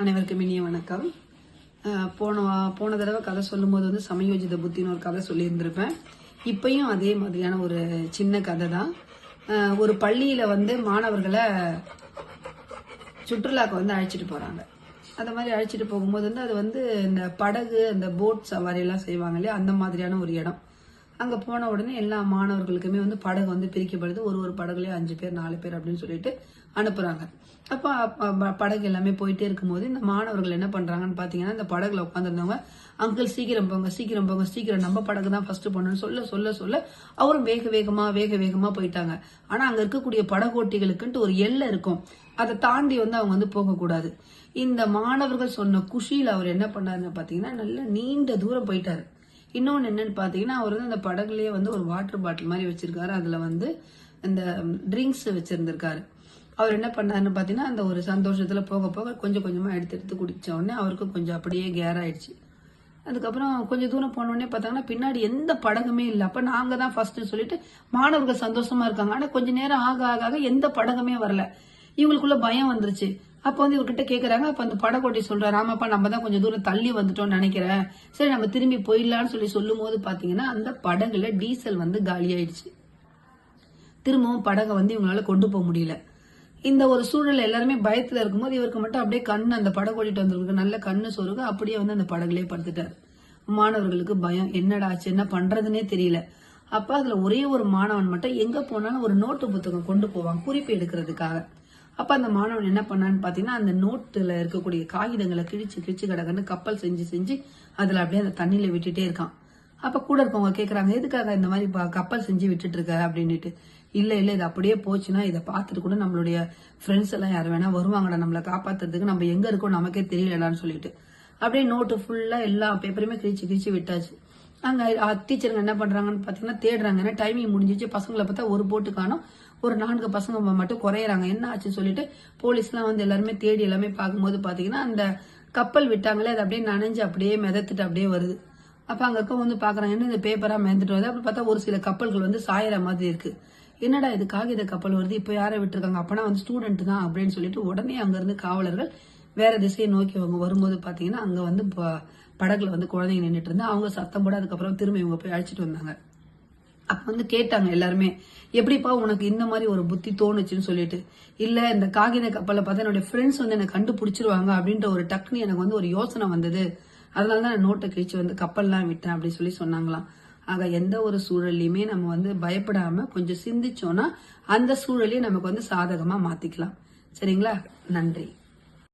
அனைவருக்கும் இனிய வணக்கம். போன போன தடவை கதை சொல்லும்போது வந்து சமயோஜித புத்தின்னு ஒரு கதை சொல்லியிருந்திருப்பேன். இப்பையும் அதே மாதிரியான ஒரு சின்ன கதை தான் ஒரு பள்ளியில் வந்து மாணவர்களை சுற்றுலாக்கு வந்து அழைச்சிட்டு போகிறாங்க அந்த மாதிரி அழைச்சிட்டு போகும்போது வந்து அது வந்து இந்த படகு அந்த போட் சவாரி எல்லாம் செய்வாங்க இல்லையா? அந்த மாதிரியான ஒரு இடம். அங்கே போன உடனே எல்லா மாணவர்களுக்குமே வந்து படகு வந்து பிரிக்கப்படுது. ஒரு ஒரு படகுலயே அஞ்சு பேர் நாலு பேர் அப்படின்னு சொல்லிட்டு அனுப்புகிறாங்க அப்போ ப- படகு எல்லாமே போயிட்டே இருக்கும்போது இந்த மாணவர்கள் என்ன பண்ணுறாங்கன்னு பார்த்தீங்கன்னா இந்த படகுல உட்காந்துருந்தவங்க அங்கிள் சீக்கிரம் போங்க சீக்கிரம் போங்க சீக்கிரம் நம்ம படகு தான் ஃபர்ஸ்ட் பண்ணணும்னு சொல்ல சொல்ல சொல்ல அவரும் வேக வேகமாக வேக வேகமாக போயிட்டாங்க. ஆனால் அங்கே இருக்கக்கூடிய படகோட்டிகளுக்குன்ட்டு ஒரு எல்லை இருக்கும். அதை தாண்டி வந்து அவங்க வந்து போகக்கூடாது. இந்த மாணவர்கள் சொன்ன குஷியில் அவர் என்ன பண்ணாருன்னு பார்த்தீங்கன்னா நல்ல நீண்ட தூரம் போயிட்டாரு. இன்னொன்று என்னன்னு பார்த்தீங்கன்னா அவர் வந்து அந்த படகுலேயே வந்து ஒரு வாட்டர் பாட்டில் மாதிரி வச்சிருக்காரு. அதில் வந்து இந்த ட்ரிங்க்ஸ் வச்சிருந்திருக்காரு. அவர் என்ன பண்ணாருன்னு பார்த்தீங்கன்னா அந்த ஒரு சந்தோஷத்தில் போக போக கொஞ்சம் கொஞ்சமாக எடுத்து எடுத்து குடித்த உடனே அவருக்கு கொஞ்சம் அப்படியே கேர் ஆயிடுச்சு. அதுக்கப்புறம் கொஞ்சம் தூரம் போனோடனே பார்த்தாங்கன்னா பின்னாடி எந்த படகுமே இல்லை. அப்போ நாங்கள் தான் ஃபர்ஸ்ட்டு சொல்லிட்டு மாணவர்கள் சந்தோஷமா இருக்காங்க. ஆனால் கொஞ்சம் நேரம் ஆக ஆக ஆக எந்த படகுமே வரல. இவங்களுக்குள்ள பயம் வந்துருச்சு. அப்போ வந்து இவர்கிட்ட கேட்குறாங்க அப்போ அந்த படகோட்டி சொல்கிறார் ஆமாப்பா நம்ம தான் கொஞ்சம் தூரம் தள்ளி வந்துட்டோம்னு நினைக்கிறேன். சரி நம்ம திரும்பி போயிடலான்னு சொல்லி சொல்லும் போது பார்த்தீங்கன்னா அந்த படகுல டீசல் வந்து காலியாயிடுச்சு. திரும்பவும் படகை வந்து இவங்களால கொண்டு போக முடியல. இந்த ஒரு சூழல் எல்லாருமே பயத்தில் இருக்கும்போது இவருக்கு மட்டும் அப்படியே கண்ணு அந்த படகு ஓட்டிட்டு வந்திருக்கு. நல்ல கண்ணு சொருக அப்படியே வந்து அந்த படகுலயே படுத்துட்டாரு. மாணவர்களுக்கு பயம். என்னடா ஆச்சு? என்ன பண்றதுன்னே தெரியல. அப்போ அதில் ஒரே ஒரு மாணவன் மட்டும் எங்கே போனாலும் ஒரு நோட்டு புத்தகம் கொண்டு போவான் குறிப்பு எடுக்கிறதுக்காக. அப்போ அந்த மாணவன் என்ன பண்ணான்னு பார்த்தீங்கன்னா அந்த நோட்டில் இருக்கக்கூடிய காகிதங்களை கிழிச்சு கிழிச்சு கிடக்குன்னு கப்பல் செஞ்சு செஞ்சு அதில் அப்படியே அந்த தண்ணியில் விட்டுட்டே இருக்கான். அப்போ கூட இருக்கவங்க கேட்குறாங்க எதுக்காக இந்த மாதிரி கப்பல் செஞ்சு விட்டுட்டு இருக்க அப்படின்ட்டு இல்லை இல்லை இது அப்படியே போச்சுன்னா இதை பார்த்துட்டு கூட நம்மளுடைய ஃப்ரெண்ட்ஸ் எல்லாம் யார் வேணா வருவாங்கடா நம்மளை காப்பாத்துறதுக்கு நம்ம எங்கே இருக்கோம் நமக்கே தெரியலடான்னு சொல்லிட்டு. அப்படியே நோட்டு ஃபுல்லாக எல்லா பேப்பருமே கிழிச்சு கிழிச்சு விட்டாச்சு. அங்கே டீச்சருங்க என்ன பண்ணுறாங்கன்னு பார்த்தீங்கன்னா தேடுறாங்க. ஏன்னா டைமிங் முடிஞ்சிச்சு. பசங்களை பார்த்தா ஒரு போட்டு காணும். ஒரு நான்கு பசங்க மட்டும் குறையிறாங்க. என்ன ஆச்சுன்னு சொல்லிட்டு போலீஸ்லாம் வந்து எல்லாருமே தேடி எல்லாமே பார்க்கும்போது பார்த்தீங்கன்னா அந்த கப்பல் விட்டாங்களே அது அப்படியே நனைஞ்சு அப்படியே மிதத்துட்டு அப்படியே வருது. அப்போ அங்கே இருக்க வந்து பார்க்குறாங்க என்ன இந்த பேப்பராக மிதந்துட்டு வருது? அப்படி பார்த்தா ஒரு சில கப்பல்கள் வந்து சாயிற மாதிரி இருக்குது என்னடா இது காகித கப்பல் வருது? இப்போ யாரை விட்டுருக்காங்க? அப்போனா வந்து ஸ்டூடெண்ட் தான் அப்படின்னு சொல்லிட்டு உடனே அங்கேருந்து காவலர்கள் வேற திசையை நோக்கி அவங்க வரும்போது பாத்தீங்கன்னா அங்க வந்து ப- படகுல வந்து குழந்தைங்க நின்றுட்டு இருந்தா அவங்க சத்தம் போட அதுக்கப்புறம் திரும்ப இவங்க போய் அழைச்சிட்டு வந்தாங்க. அப்ப வந்து கேட்டாங்க எல்லாருமே எப்படிப்பா உனக்கு இந்த மாதிரி ஒரு புத்தி தோணுச்சுன்னு சொல்லிட்டு? இல்ல இந்த காகித கப்பலை பார்த்தா என்னுடைய ஃப்ரெண்ட்ஸ் வந்து என்ன கண்டுபிடிச்சிருவாங்க அப்படின்ற ஒரு டக்குன்னு எனக்கு வந்து ஒரு யோசனை வந்தது. அதனால தான் நான் நோட்டை கிழிச்சு வந்து கப்பல்லாம் விட்டேன் அப்படின்னு சொல்லி சொன்னாங்களாம். ஆக எந்த ஒரு சூழல்லையுமே நம்ம வந்து பயப்படாம கொஞ்சம் சிந்திச்சோம்னா அந்த சூழலையும் நமக்கு வந்து சாதகமா மாத்திக்கலாம். சரிங்களா? நன்றி.